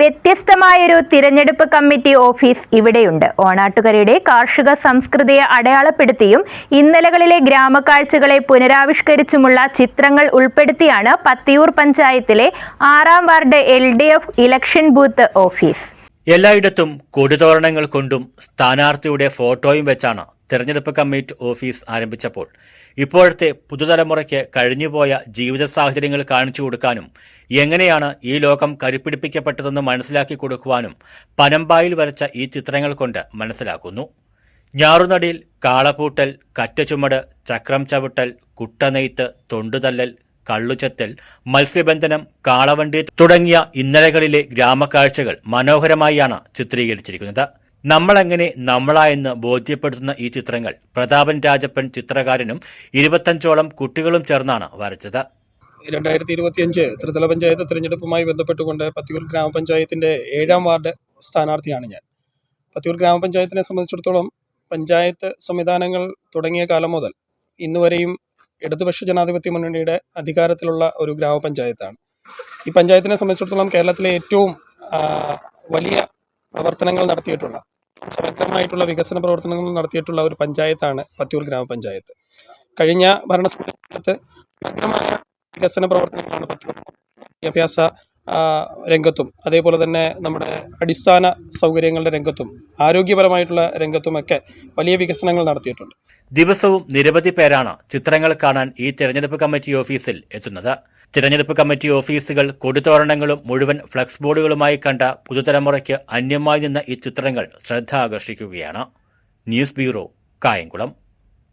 വ്യത്യസ്തമായൊരു തിരഞ്ഞെടുപ്പ് committee office ഇവിടെയുണ്ട്. ഓണാട്ടുകരയുടെ കാർഷിക സംസ്കൃതിയെ അടയാളപ്പെടുത്തിയും ഇന്നലകളിലെ ഗ്രാമക്കാഴ്ചകളെ പുനരാവിഷ്കരിച്ചുമുള്ള ചിത്രങ്ങൾ ഉൾപ്പെടുത്തിയാണ് പത്തിയൂർ പഞ്ചായത്തിലെ ആറാം ward L election booth office. എല്ലായിടത്തും കൊടിതോരണങ്ങൾ കൊണ്ടും സ്ഥാനാർത്ഥിയുടെ ഫോട്ടോയും വെച്ചാണ് തെരഞ്ഞെടുപ്പ് കമ്മിറ്റി ഓഫീസ് ആരംഭിച്ചപ്പോൾ. ഇപ്പോഴത്തെ പുതുതലമുറയ്ക്ക് കഴിഞ്ഞുപോയ ജീവിത സാഹചര്യങ്ങൾ കാണിച്ചു കൊടുക്കാനും എങ്ങനെയാണ് ഈ ലോകം കരുപ്പിടിപ്പിക്കപ്പെട്ടതെന്ന് മനസ്സിലാക്കി കൊടുക്കുവാനും പനമ്പായിൽ വരച്ച ഈ ചിത്രങ്ങൾ കൊണ്ട് മനസ്സിലാക്കുന്നു. ഞാറുനടിയിൽ കാളപൂട്ടൽ കറ്റച്ചുമട് ചക്രം ചവിട്ടൽ കുട്ടനെയ്ത്ത് തൊണ്ടുതല്ലൽ കള്ളുചെത്തൽ മത്സ്യബന്ധനം കാളവണ്ടി തുടങ്ങിയ ഇന്നലകളിലെ ഗ്രാമക്കാഴ്ചകൾ മനോഹരമായാണ് ചിത്രീകരിച്ചിരിക്കുന്നത്. നമ്മളെങ്ങനെ നമ്മളായെന്ന് ബോധ്യപ്പെടുത്തുന്ന ഈ ചിത്രങ്ങൾ പ്രതാപൻ രാജപ്പൻ ചിത്രകാരനും ഇരുപത്തഞ്ചോളം കുട്ടികളും ചേർന്നാണ് വരച്ചത്. രണ്ടായിരത്തി ഇരുപത്തിയഞ്ച് ത്രിതല പഞ്ചായത്ത് തിരഞ്ഞെടുപ്പുമായി ബന്ധപ്പെട്ടുകൊണ്ട് പത്തിയൂർ ഗ്രാമപഞ്ചായത്തിന്റെ ഏഴാം വാർഡ് സ്ഥാനാർത്ഥിയാണ് ഞാൻ. പത്തിയൂർ ഗ്രാമപഞ്ചായത്തിനെ സംബന്ധിച്ചിടത്തോളം പഞ്ചായത്ത് സംവിധാനങ്ങൾ തുടങ്ങിയ കാലം മുതൽ ഇന്നുവരെയും ഇടതുപക്ഷ ജനാധിപത്യ മുന്നണിയുടെ അധികാരത്തിലുള്ള ഒരു ഗ്രാമപഞ്ചായത്താണ്. ഈ പഞ്ചായത്തിനെ സംബന്ധിച്ചിടത്തോളം കേരളത്തിലെ ഏറ്റവും വലിയ പ്രവർത്തനങ്ങൾ നടത്തിയിട്ടുള്ള സമഗ്രമായിട്ടുള്ള വികസന പ്രവർത്തനങ്ങൾ നടത്തിയിട്ടുള്ള ഒരു പഞ്ചായത്താണ് പത്തിയൂർ ഗ്രാമപഞ്ചായത്ത്. കഴിഞ്ഞ ഭരണസമിതിക്കാലത്ത് സമഗ്രമായ വികസന പ്രവർത്തനങ്ങളാണ് പത്തിയൂർ വിദ്യാഭ്യാസ രംഗത്തും അതേപോലെ തന്നെ നമ്മുടെ അടിസ്ഥാന സൗകര്യങ്ങളുടെ രംഗത്തും ആരോഗ്യപരമായിട്ടുള്ള രംഗത്തുമൊക്കെ വലിയ വികസനങ്ങൾ നടത്തിയിട്ടുണ്ട്. ദിവസവും നിരവധി പേരാണ് ചിത്രങ്ങൾ കാണാൻ ഈ തിരഞ്ഞെടുപ്പ് കമ്മിറ്റി ഓഫീസിൽ എത്തുന്നത്. തിരഞ്ഞെടുപ്പ് കമ്മിറ്റി ഓഫീസുകൾ കൊടിതോരണങ്ങളും മുഴുവൻ ഫ്ലക്സ് ബോർഡുകളുമായി കണ്ട പുതുതലമുറയ്ക്ക് അന്യമായി നിന്ന ഈ ചിത്രങ്ങൾ ശ്രദ്ധ ആകർഷിക്കുകയാണ്. News bureau Kayamkulam.